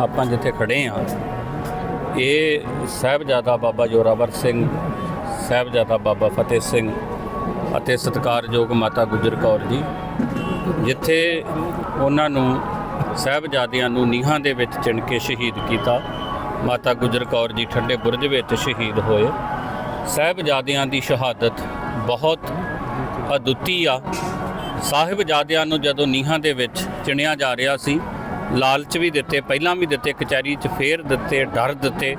ਆਪਾਂ ਜਿੱਥੇ ਖੜੇ ਆ ਇਹ ਸਾਹਿਬਜ਼ਾਦਾ ਬਾਬਾ ਜੋਰਾਵਰ ਸਿੰਘ, ਸਾਹਿਬਜ਼ਾਦਾ ਬਾਬਾ ਫਤਿਹ ਸਿੰਘ ਅਤੇ ਸਤਿਕਾਰਯੋਗ ਮਾਤਾ ਗੁਜਰ ਕੌਰ ਜੀ, ਜਿੱਥੇ ਉਹਨਾਂ ਨੂੰ ਸਾਹਿਬਜ਼ਾਦਿਆਂ ਨੂੰ ਨੀਹਾਂ ਦੇ ਵਿੱਚ ਚਿਣ ਕੇ ਸ਼ਹੀਦ ਕੀਤਾ, ਮਾਤਾ ਗੁਜਰ ਕੌਰ ਜੀ ਠੰਡੇ ਬੁਰਜ ਵਿੱਚ ਸ਼ਹੀਦ ਹੋਏ। ਸਾਹਿਬਜ਼ਾਦਿਆਂ ਦੀ ਸ਼ਹਾਦਤ ਬਹੁਤ ਅਦੁੱਤੀ ਆ। ਸਾਹਿਬਜ਼ਾਦਿਆਂ ਨੂੰ ਜਦੋਂ ਨੀਹਾਂ ਦੇ ਵਿੱਚ ਚਿਣਿਆ ਜਾ ਰਿਹਾ ਸੀ ਲਾਲਚ ਵੀ ਦਿੱਤੇ, ਪਹਿਲਾਂ ਵੀ ਦਿੱਤੇ, ਕਚਹਿਰੀ 'ਚ ਫੇਰ ਦਿੱਤੇ, ਡਰ ਦਿੱਤੇ।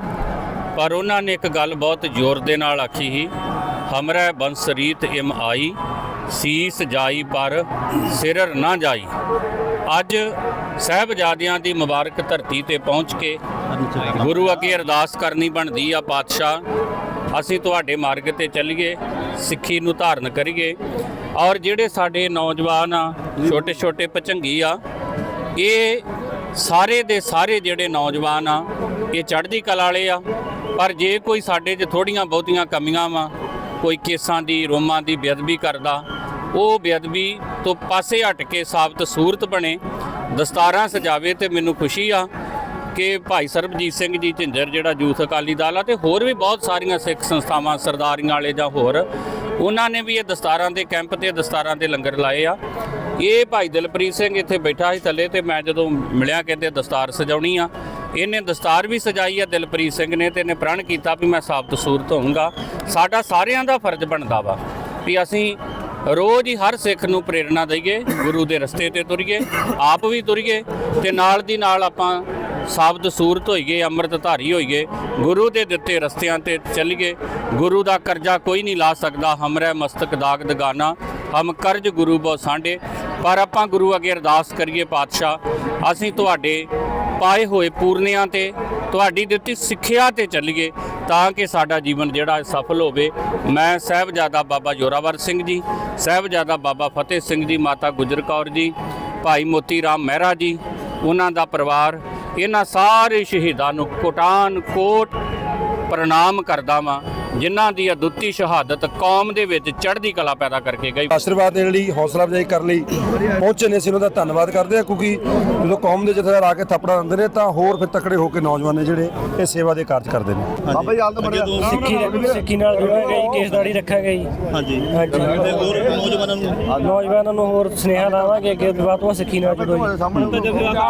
ਪਰ ਉਹਨਾਂ ਨੇ ਇੱਕ ਗੱਲ ਬਹੁਤ ਜ਼ੋਰ ਦੇ ਨਾਲ ਆਖੀ ਸੀ, ਹਮਰੇ ਬੰਸ ਰੀਤ ਇਮ ਆਈ, ਸੀਸ ਜਾਈ ਪਰ ਸਿਰਰ ਨਾ ਜਾਈ। ਅੱਜ ਸਾਹਿਬਜ਼ਾਦਿਆਂ ਦੀ ਮੁਬਾਰਕ ਧਰਤੀ ਤੇ ਪਹੁੰਚ ਕੇ ਗੁਰੂ ਅੱਗੇ ਅਰਦਾਸ ਕਰਨੀ ਬਣਦੀ ਆ ਪਾਤਸ਼ਾਹ। ਅਸੀਂ ਤੁਹਾਡੇ ਮਾਰਗ ਤੇ ਚੱਲੀਏ, ਸਿੱਖੀ ਨੂੰ ਧਾਰਨ ਕਰੀਏ। ਔਰ ਜਿਹੜੇ ਸਾਡੇ ਨੌਜਵਾਨ ਆ ਛੋਟੇ ਛੋਟੇ ਪਚੰਗੀ ਆ, ਇਹ ਸਾਰੇ ਦੇ ਸਾਰੇ ਜਿਹੜੇ ਨੌਜਵਾਨ ਆ, ਇਹ ਚੜ੍ਹਦੀ ਕਲਾ ਵਾਲੇ ਆ। ਪਰ ਜੇ ਕੋਈ ਸਾਡੇ 'ਚ ਥੋੜੀਆਂ ਬਹੁਤੀਆਂ ਕਮੀਆਂ ਵਾ, ਕੋਈ ਕੇਸਾਂ ਦੀ, ਰੋਮਾਂ ਦੀ ਬੇਅਦਬੀ ਕਰਦਾ, ਉਹ ਬੇਅਦਬੀ ਤੋਂ ਪਾਸੇ ਹਟ ਕੇ ਸਾਬਤ ਸੂਰਤ ਬਣੇ, ਦਸਤਾਰਾਂ ਸਜਾਵੇ ਤੇ ਮੈਨੂੰ ਖੁਸ਼ੀ ਆ ਕਿ ਭਾਈ ਸਰਬਜੀਤ ਸਿੰਘ ਜੀ, ਝਿੰਜਰ ਜਿਹੜਾ ਯੂਥ ਅਕਾਲੀ ਦਲ ਆ ਤੇ ਹੋਰ ਵੀ ਬਹੁਤ ਸਾਰੀਆਂ ਸਿੱਖ ਸੰਸਥਾਵਾਂ, ਸਰਦਾਰੀਆਂ ਵਾਲੇ ਜਾਂ ਹੋਰ, ਉਹਨਾਂ ਨੇ ਵੀ ਇਹ ਦਸਤਾਰਾਂ ਦੇ ਕੈਂਪ ਤੇ ਦਸਤਾਰਾਂ ਦੇ ਲੰਗਰ ਲਾਏ ਆ। ਇਹ ਭਾਈ ਦਿਲਪ੍ਰੀਤ ਸਿੰਘ ਇੱਥੇ ਬੈਠਾ ਸੀ ਥੱਲੇ ਤੇ ਮੈਂ ਜਦੋਂ ਮਿਲਿਆ ਕਹਿੰਦੇ ਦਸਤਾਰ ਸਜਾਉਣੀ ਆ। ਇਹਨੇ ਦਸਤਾਰ ਵੀ ਸਜਾਈ ਆ ਦਿਲਪ੍ਰੀਤ ਸਿੰਘ ਨੇ ਤੇ ਇਹਨੇ ਪ੍ਰਣ ਕੀਤਾ ਵੀ ਮੈਂ ਸਾਬਤ ਸੂਰਤ ਹੋਊਂਗਾ ਸਾਡਾ ਸਾਰਿਆਂ ਦਾ ਫਰਜ਼ ਬਣਦਾ ਵਾ ਵੀ ਅਸੀਂ ਰੋਜ਼ ਹੀ ਹਰ ਸਿੱਖ ਨੂੰ ਪ੍ਰੇਰਣਾ ਦਈਏ, ਗੁਰੂ ਦੇ ਰਸਤੇ ਤੇ ਤੁਰੀਏ, ਆਪ ਵੀ ਤੁਰੀਏ ਤੇ ਨਾਲ ਦੀ ਨਾਲ ਆਪਾਂ ਸਾਬਤ ਸੂਰਤ ਹੋਈਏ, ਅੰਮ੍ਰਿਤ ਧਾਰੀ ਹੋਈਏ, ਗੁਰੂ ਦੇ ਦਿੱਤੇ ਰਸਤਿਆਂ ਤੇ ਚੱਲੀਏ। ਗੁਰੂ ਦਾ ਕਰਜ਼ਾ ਕੋਈ ਨਹੀਂ ਲਾ ਸਕਦਾ, ਹਮਰੇ ਮਸਤਕ ਦਾਗ ਦਗਾਨਾ, ਹਮ ਕਰਜ਼ ਗੁਰੂ ਬੋ ਸਾਂਡੇ ਪਰ ਆਪਾਂ ਗੁਰੂ ਅੱਗੇ ਅਰਦਾਸ ਕਰੀਏ ਪਾਤਸ਼ਾਹ, ਅਸੀਂ ਤੁਹਾਡੇ ਪਾਏ ਹੋਏ ਪੂਰਨਿਆਂ ਤੇ, ਤੁਹਾਡੀ ਦਿੱਤੀ ਸਿੱਖਿਆ ਤੇ ਚੱਲੀਏ ਤਾਂ ਕਿ ਸਾਡਾ ਜੀਵਨ ਜਿਹੜਾ ਸਫਲ ਹੋਵੇ। ਮੈਂ ਸਾਹਿਬਜ਼ਾਦਾ ਬਾਬਾ ਜੋਰਾਵਰ ਸਿੰਘ ਜੀ, ਸਾਹਿਬਜ਼ਾਦਾ ਬਾਬਾ ਫਤਿਹ ਸਿੰਘ ਜੀ, ਮਾਤਾ ਗੁਜਰ ਕੌਰ ਜੀ, ਭਾਈ ਮੋਤੀ ਰਾਮ ਮਹਿਰਾ ਜੀ, ਉਹਨਾਂ ਦਾ ਪਰਿਵਾਰ, ਇਹਨਾਂ ਸਾਰੇ ਸ਼ਹੀਦਾਂ ਨੂੰ ਕੋਟਾਨ ਕੋਟ ਪ੍ਰਣਾਮ ਕਰਦਾ ਵਾਂ। ਜਿਨ੍ਹਾਂ ਦੀ ਅਦੁੱਤੀ ਸ਼ਹਾਦਤ ਕੌਮ ਦੇ ਵਿੱਚ ਚੜ੍ਹਦੀ ਕਲਾ ਪੈਦਾ ਕਰਕੇ ਗਈ। ਆਸ਼ੀਰਵਾਦ ਦੇਣ ਲਈ ਹੌਸਲਾ ਅਫਜ਼ਾਈ ਕਰਨ ਲਈ ਪਹੁੰਚੇ ਨੇ ਅਸੀਂ ਉਹਨਾਂ ਦਾ ਧੰਨਵਾਦ ਕਰਦੇ ਹਾਂ ਕਿਉਂਕਿ ਜਦੋਂ ਕੌਮ ਦੇ ਜਥੇਦਾਰ ਆ ਕੇ ਥੱਪੜਾ ਦਿੰਦੇ ਨੇ ਤਾਂ ਹੋਰ ਫਿਰ ਤਕੜੇ ਹੋ ਕੇ ਨੌਜਵਾਨ ਨੇ ਜਿਹੜੇ ਇਹ ਸੇਵਾ ਦੇ ਕਾਰਜ ਕਰਦੇ ਨੇ। ਬਾਬਾ ਜੀ ਹਾਲ ਤਾਂ ਬੜਿਆ। ਸਿੱਖੀ ਸਿੱਖੀ ਨਾਲ ਜੁੜਾਂਗੇ ਜੀ ਕੇਸਦਾੜੀ ਰੱਖਾਂਗੇ ਜੀ। ਹਾਂਜੀ। ਹਾਂਜੀ। ਤੇ ਹੋਰ ਨੌਜਵਾਨਾਂ ਨੂੰ? ਨੌਜਵਾਨਾਂ ਨੂੰ ਹੋਰ ਸੁਨੇਹਾ ਲਾਵਾਂਗੇ ਅੱਗੇ ਬਾਤ ਉਹ ਸਿੱਖੀ ਨਾਲ ਜੁੜੋ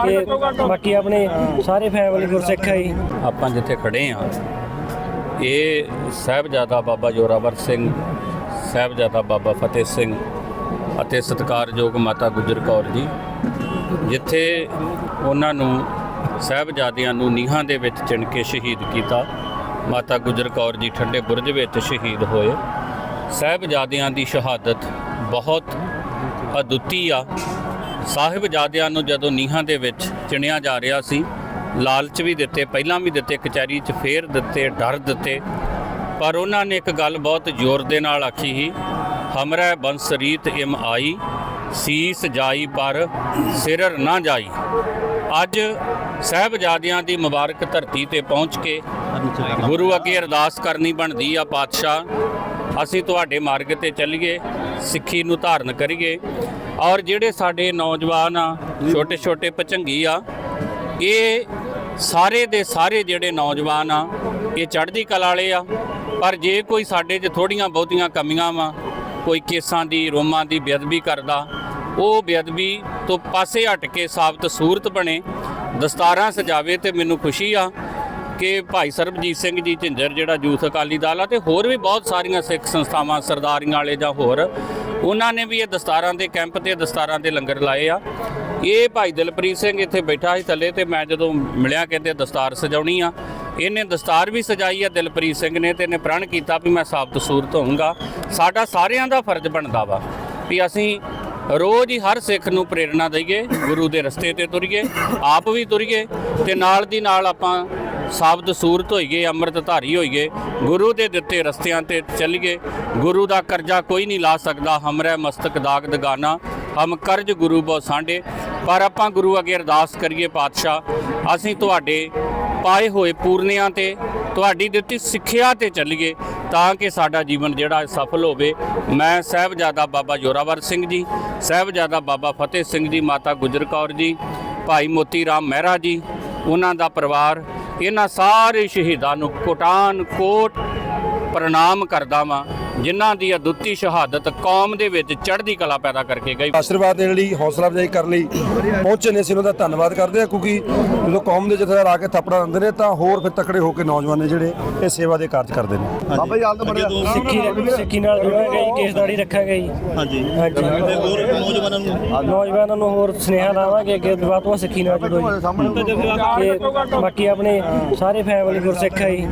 ਜੀ। ਬਾਕੀ ਆਪਣੇ ਸਾਰੇ ਫੈਮਿਲੀ ਗੁਰਸਿੱਖ ਹੈ ਜੀ। ਆਪਾਂ ਜਿੱਥੇ ਖੜੇ ਆ ਇਹ ਸਾਹਿਬਜ਼ਾਦਾ ਬਾਬਾ ਜੋਰਾਵਰ ਸਿੰਘ, ਸਾਹਿਬਜ਼ਾਦਾ ਬਾਬਾ ਫਤਿਹ ਸਿੰਘ ਅਤੇ ਸਤਿਕਾਰਯੋਗ ਮਾਤਾ ਗੁਜਰ ਕੌਰ ਜੀ, ਜਿੱਥੇ ਉਹਨਾਂ ਨੂੰ ਸਾਹਿਬਜ਼ਾਦਿਆਂ ਨੂੰ ਨੀਹਾਂ ਦੇ ਵਿੱਚ ਚਿਣ ਕੇ ਸ਼ਹੀਦ ਕੀਤਾ। ਮਾਤਾ ਗੁਜਰ ਕੌਰ ਜੀ ਠੰਡੇ ਬੁਰਜ ਵਿੱਚ ਸ਼ਹੀਦ ਹੋਏ। ਸਾਹਿਬਜ਼ਾਦਿਆਂ ਦੀ ਸ਼ਹਾਦਤ ਬਹੁਤ ਅਦੁੱਤੀ ਆ। ਸਾਹਿਬਜ਼ਾਦਿਆਂ ਨੂੰ ਜਦੋਂ ਨੀਹਾਂ ਦੇ ਵਿੱਚ ਚਿਣਿਆ ਜਾ ਰਿਹਾ ਸੀ ਲਾਲਚ ਵੀ ਦਿੱਤੇ, ਪਹਿਲਾਂ ਵੀ ਦਿੱਤੇ, ਕਚਹਿਰੀ 'ਚ ਫੇਰ ਦਿੱਤੇ, ਡਰ ਦਿੱਤੇ। ਪਰ ਉਹਨਾਂ ਨੇ ਇੱਕ ਗੱਲ ਬਹੁਤ ਜ਼ੋਰ ਦੇ ਨਾਲ ਆਖੀ ਸੀ, ਹਮਰੇ ਬੰਸ ਰੀਤ ਇਮ ਆਈ, ਸੀਸ ਜਾਈ ਪਰ ਸਿਰਰ ਨਾ ਜਾਈ। ਅੱਜ ਸਾਹਿਬਜ਼ਾਦਿਆਂ ਦੀ ਮੁਬਾਰਕ ਧਰਤੀ ਤੇ ਪਹੁੰਚ ਕੇ ਗੁਰੂ ਅੱਗੇ ਅਰਦਾਸ ਕਰਨੀ ਬਣਦੀ ਆ ਪਾਤਸ਼ਾਹ। ਅਸੀਂ ਤੁਹਾਡੇ ਮਾਰਗ ਤੇ ਚੱਲੀਏ, ਸਿੱਖੀ ਨੂੰ ਧਾਰਨ ਕਰੀਏ। ਔਰ ਜਿਹੜੇ ਸਾਡੇ ਨੌਜਵਾਨ ਆ ਛੋਟੇ ਛੋਟੇ ਪਚੰਗੀ ਆ, ਇਹ ਸਾਰੇ ਦੇ ਸਾਰੇ ਜਿਹੜੇ ਨੌਜਵਾਨ ਆ, ਇਹ ਚੜ੍ਹਦੀ ਕਲਾ ਵਾਲੇ ਆ। ਪਰ ਜੇ ਕੋਈ ਸਾਡੇ 'ਚ ਥੋੜੀਆਂ ਬਹੁਤੀਆਂ ਕਮੀਆਂ ਵਾ, ਕੋਈ ਕੇਸਾਂ ਦੀ, ਰੋਮਾਂ ਦੀ ਬੇਅਦਬੀ ਕਰਦਾ, ਉਹ ਬੇਅਦਬੀ ਤੋਂ ਪਾਸੇ ਹਟ ਕੇ ਸਾਬਤ ਸੂਰਤ ਬਣੇ, ਦਸਤਾਰਾਂ ਸਜਾਵੇ ਤੇ ਮੈਨੂੰ ਖੁਸ਼ੀ ਆ ਕਿ ਭਾਈ ਸਰਬਜੀਤ ਸਿੰਘ ਜੀ ਝਿੰਜਰ ਜਿਹੜਾ ਯੂਥ ਅਕਾਲੀ ਦਲ ਆ ਤੇ ਹੋਰ ਵੀ ਬਹੁਤ ਸਾਰੀਆਂ ਸਿੱਖ ਸੰਸਥਾਵਾਂ, ਸਰਦਾਰੀਆਂ ਵਾਲੇ ਜਾਂ ਹੋਰ ਉਹਨਾਂ ਨੇ ਵੀ ਇਹ ਦਸਤਾਰਾਂ ਦੇ ਕੈਂਪ ਤੇ ਦਸਤਾਰਾਂ ਦੇ ਲੰਗਰ ਲਾਏ ਆ। ਇਹ ਭਾਈ ਦਿਲਪ੍ਰੀਤ ਸਿੰਘ ਇੱਥੇ ਬੈਠਾ ਸੀ ਥੱਲੇ ਤੇ ਮੈਂ ਜਦੋਂ ਮਿਲਿਆ ਕਹਿੰਦੇ ਦਸਤਾਰ ਸਜਾਉਣੀ ਆ। ਇਹਨੇ ਦਸਤਾਰ ਵੀ ਸਜਾਈ ਆ ਦਿਲਪ੍ਰੀਤ ਸਿੰਘ ਨੇ ਤੇ ਇਹਨੇ ਪ੍ਰਣ ਕੀਤਾ ਵੀ ਮੈਂ ਸਾਬਤ ਸੂਰਤ ਹੋਊਂਗਾ। ਸਾਡਾ ਸਾਰਿਆਂ ਦਾ ਫਰਜ਼ ਬਣਦਾ ਵਾ ਵੀ ਅਸੀਂ ਰੋਜ਼ ਹੀ ਹਰ ਸਿੱਖ ਨੂੰ ਪ੍ਰੇਰਣਾ ਦਈਏ, ਗੁਰੂ ਦੇ ਰਸਤੇ ਤੇ ਤੁਰੀਏ, ਆਪ ਵੀ ਤੁਰੀਏ ਤੇ ਨਾਲ ਦੀ ਨਾਲ ਆਪਾਂ ਸਾਬਤ ਸੂਰਤ ਹੋਈਏ ਅੰਮ੍ਰਿਤ ਧਾਰੀ ਹੋਈਏ ਗੁਰੂ ਦੇ ਦਿੱਤੇ ਰਸਤਿਆਂ ਤੇ ਚੱਲੀਏ ਗੁਰੂ ਦਾ ਕਰਜ਼ਾ ਕੋਈ ਨਹੀਂ ਲਾ ਸਕਦਾ। ਹਮਰੇ ਮਸਤਕ ਦਾਗ ਦਗਾਨਾ। ਹਮ ਕਰਜ਼ ਗੁਰੂ ਬੋ ਸਾਂਡੇ ਪਰ ਆਪਾਂ ਗੁਰੂ ਅੱਗੇ ਅਰਦਾਸ ਕਰੀਏ ਪਾਤਸ਼ਾਹ, ਅਸੀਂ ਤੁਹਾਡੇ ਪਾਏ ਹੋਏ ਪੂਰਨਿਆਂ ਤੇ, ਤੁਹਾਡੀ ਦਿੱਤੀ ਸਿੱਖਿਆ ਤੇ ਚੱਲੀਏ ਤਾਂ ਕਿ ਸਾਡਾ ਜੀਵਨ ਜਿਹੜਾ ਸਫਲ ਹੋਵੇ। ਮੈਂ ਸਾਹਿਬਜ਼ਾਦਾ ਬਾਬਾ ਜੋਰਾਵਰ ਸਿੰਘ ਜੀ, ਸਾਹਿਬਜ਼ਾਦਾ ਬਾਬਾ ਫਤਿਹ ਸਿੰਘ ਜੀ, ਮਾਤਾ ਗੁਜਰ ਕੌਰ ਜੀ, ਭਾਈ ਮੋਤੀ ਰਾਮ ਮਹਿਰਾ ਜੀ, ਉਹਨਾਂ ਦਾ ਪਰਿਵਾਰ ਇਹਨਾਂ ਸਾਰੇ ਸ਼ਹੀਦਾਂ ਨੂੰ ਕੋਟਾਨ ਕੋਟ ਪ੍ਰਣਾਮ ਕਰਦਾ ਵਾਂ। ਜਿਨ੍ਹਾਂ ਦੀ ਅਦੁੱਤੀ ਸ਼ਹਾਦਤ ਕੌਮ ਦੇ ਵਿੱਚ ਚੜ੍ਹਦੀ ਕਲਾ ਪੈਦਾ ਕਰਕੇ ਗਈ। ਆਸ਼ੀਰਵਾਦ ਦੇਣ ਲਈ ਹੌਸਲਾ ਅਫਜ਼ਾਈ ਕਰਨ ਲਈ ਪਹੁੰਚੇ ਨੇ ਅਸੀਂ ਉਹਨਾਂ ਦਾ ਧੰਨਵਾਦ ਕਰਦੇ ਆ ਕਿਉਂਕਿ ਜਦੋਂ ਕੌਮ ਦੇ ਜਥੇਦਾਰ ਆ ਕੇ ਥੱਪੜਾ ਦਿੰਦੇ ਨੇ ਤਾਂ ਹੋਰ ਫਿਰ ਤਕੜੇ ਹੋ ਕੇ ਨੌਜਵਾਨ ਨੇ ਜਿਹੜੇ ਇਹ ਸੇਵਾ ਦੇ ਕਾਰਜ ਕਰਦੇ ਨੇ। ਬਾਬਾ ਜੀ ਹਾਲ ਤਾਂ ਬੜਿਆ। ਸਿੱਖੀ ਸਿੱਖੀ ਨਾਲ ਜੁੜਾਂਗੇ ਜੀ ਕੇਸਦਾੜੀ ਰੱਖਾਂਗੇ ਜੀ। ਹਾਂਜੀ। ਹਾਂਜੀ। ਤੇ ਹੋਰ ਨੌਜਵਾਨਾਂ ਨੂੰ? ਨੌਜਵਾਨਾਂ ਨੂੰ ਹੋਰ ਸੁਨੇਹਾ ਲਾਵਾਂਗੇ ਕਿ ਵੱਧ ਤੋਂ ਵੱਧ ਸਿੱਖੀ ਨਾਲ ਜੁੜੋ ਜੀ। ਬਾਕੀ ਆਪਣੇ ਸਾਰੇ ਫੈਮਿਲੀ ਗੁਰਸਿੱਖ ਹੈ ਜੀ।